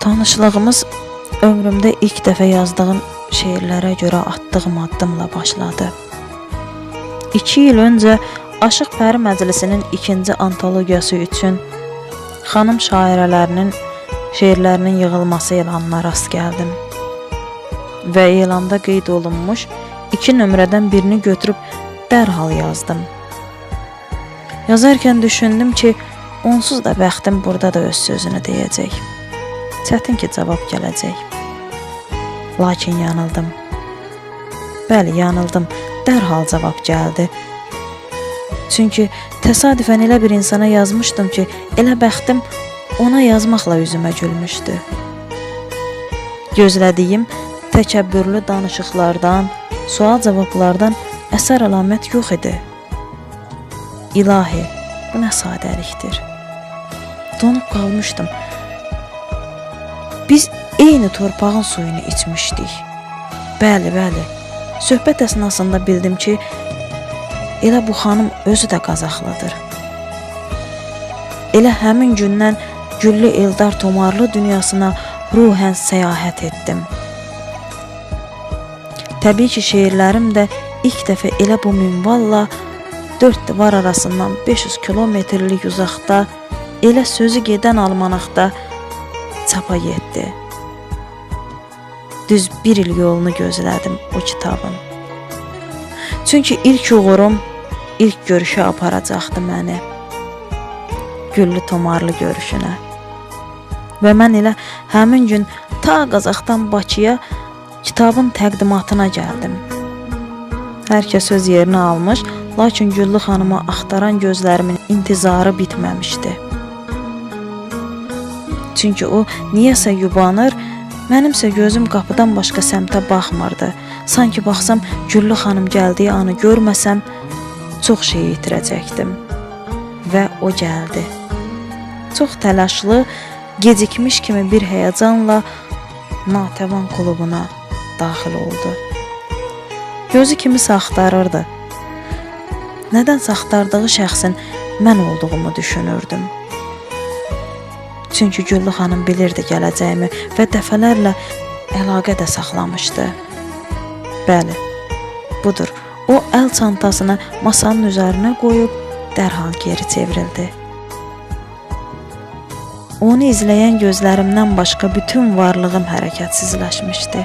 Tanışlığımız ömrümdə ilk dəfə yazdığım şeirlərə görə attığım addımla başladı. 2 il öncə Aşıq Pəri Məclisinin ikinci antologiyası üçün xanım şairələrinin şeirlərinin yığılması elanına rast gəldim. Və elanda qeyd olunmuş iki nömrədən birini götürüb dərhal yazdım. Yazarkən düşündüm ki, onsuz da bəxtim burada da öz sözünü deyəcək. Çətin ki, cavab gələcək. Lakin yanıldım. Bəli, yanıldım. Dərhal cavab gəldi. Çünki təsadüfən elə bir insana yazmışdım ki, elə bəxtim ona yazmaqla üzümə gülmüşdü. Gözlədiyim təkəbbürlü danışıqlardan, sual-cavablardan əsər əlamət yox idi. İlahi, bu nə sadəlikdir. Donub qalmışdım. Biz eyni torpağın suyunu içmişdik. Bəli, bəli. Söhbət əsnasında bildim ki, elə bu xanım özü də Qazaxlıdır. Elə həmin gündən Güllü Eldar Tomarlı dünyasına ruhən səyahət etdim. Təbii ki, şeirlərim də ilk dəfə elə bu minvalla dörd divar arasından 500 kilometrlik uzaqda, elə sözü gedən almanaqda çapa getdi. Düz bir il yolunu gözlədim o kitabın. Çünki ilk uğurum ilk görüşə aparacaqdı məni. Güllü tomarlı görüşünə. Və mən elə həmin gün ta Qazaxdan Bakıya kitabın təqdimatına gəldim. Hər kəs öz yerini almış, lakin Güllü xanımı axtaran gözlərimin intizarı bitməmişdi. Çünki o niyəsə yubanır, mənimsə gözüm qapıdan başqa səmtə baxmırdı. Sanki baxsam Güllü xanım gəldiyi anı görməsəm çox şey itirəcəkdim. Və o gəldi. Çox təlaşlı, gecikmiş kimi bir həyəcanla Natəvan klubuna daxil oldu. Gözü kimisə axtarırdı. Nədən axtardığı şəxsin mən olduğumu düşünürdüm. Çünki Güllü xanım bilirdi gələcəyimi və dəfələrlə əlaqə də saxlamışdı. Bəli, budur. O əl çantasını masanın üzərinə qoyub dərhal geri çevrildi. Onu izləyən gözlərimdən başqa bütün varlığım hərəkətsizləşmişdi.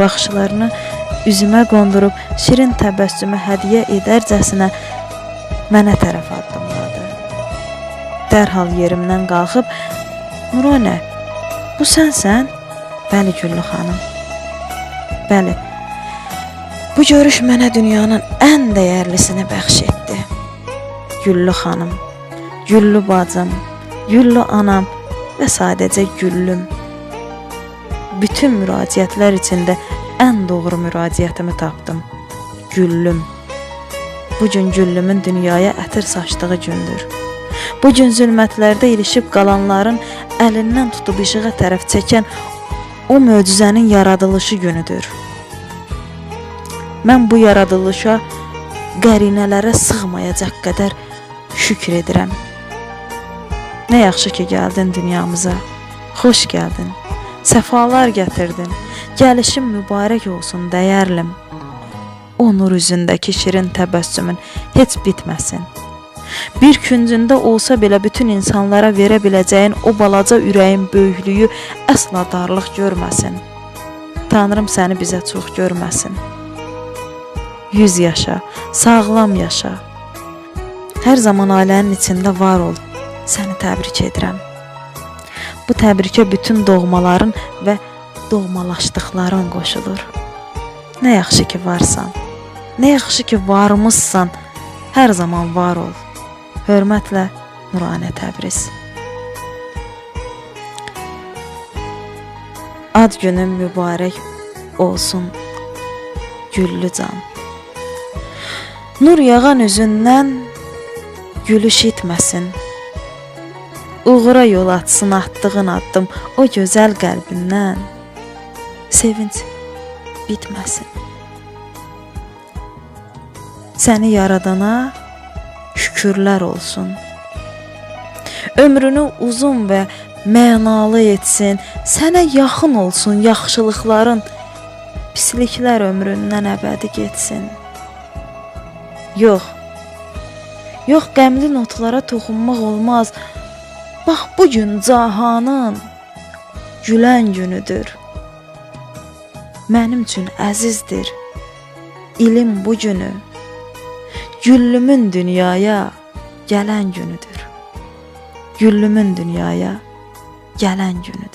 Baxışlarını üzümə qondurub şirin təbəssümü hədiyyə edərcəsinə mənə tərəf addımladı. Dərhal yerimdən qalxıb, "Nuranə, bu sənsən?" "Bəli, Güllü xanım." "Bəli." Bu görüş mənə dünyanın ən dəyərlisini bəxş etdi. Güllü xanım, Güllü bacım, Güllü anam və sadəcə Güllüm. Bütün müraciətlər içində ən doğru müraciətimi tapdım. Güllüm. Bu gün Güllümün dünyaya ətir saçdığı gündür. Bu gün zülmətlərdə ilişib qalanların əlindən tutub işığa tərəf çəkən o möcüzənin yaradılışı günüdür. Mən bu yaradılışa qərinələrə sığmayacaq qədər şükür edirəm. Nə yaxşı ki gəldin dünyamıza. Xoş gəldin. Səfalar gətirdin. Gəlişin mübarək olsun dəyərlim. O nur üzündəki şirin təbəssümün heç bitməsin. Bir küncündə olsa belə bütün insanlara verə biləcəyin o balaca ürəyin böyüklüyü əsla darlıq görməsin. Tanrım səni bizə çox görməsin. 100 yaşa, sağlam yaşa. Hər zaman ailənin içində var ol. Səni təbrik edirəm. Bu təbrikə bütün doğmaların və doğmalaşdıqların qoşulur. Nə yaxşı ki varsan. Nə yaxşı ki varmıssan. Hər zaman var ol. Hörmətlə Nuranə Təbriz. Ad günün mübarək olsun. Güllü can. Nur yağan üzündən gülüş itməsin. Uğura yol açsın atdığın addım o gözəl qəlbindən. Sevinç bitməsin. Səni yaradana şükürlər olsun. Ömrünü uzun və mənalı etsin, sənə yaxın olsun yaxşılıqların, pisliklər ömründən əbədi getsin. Yox. Yox, qəmli notlara toxunmaq olmaz. Bax bu gün cahanın gülən günüdür. Mənim üçün əzizdir. İlim bu günü güllümün dünyaya gələn günüdür. Güllümün dünyaya gələn günüdür.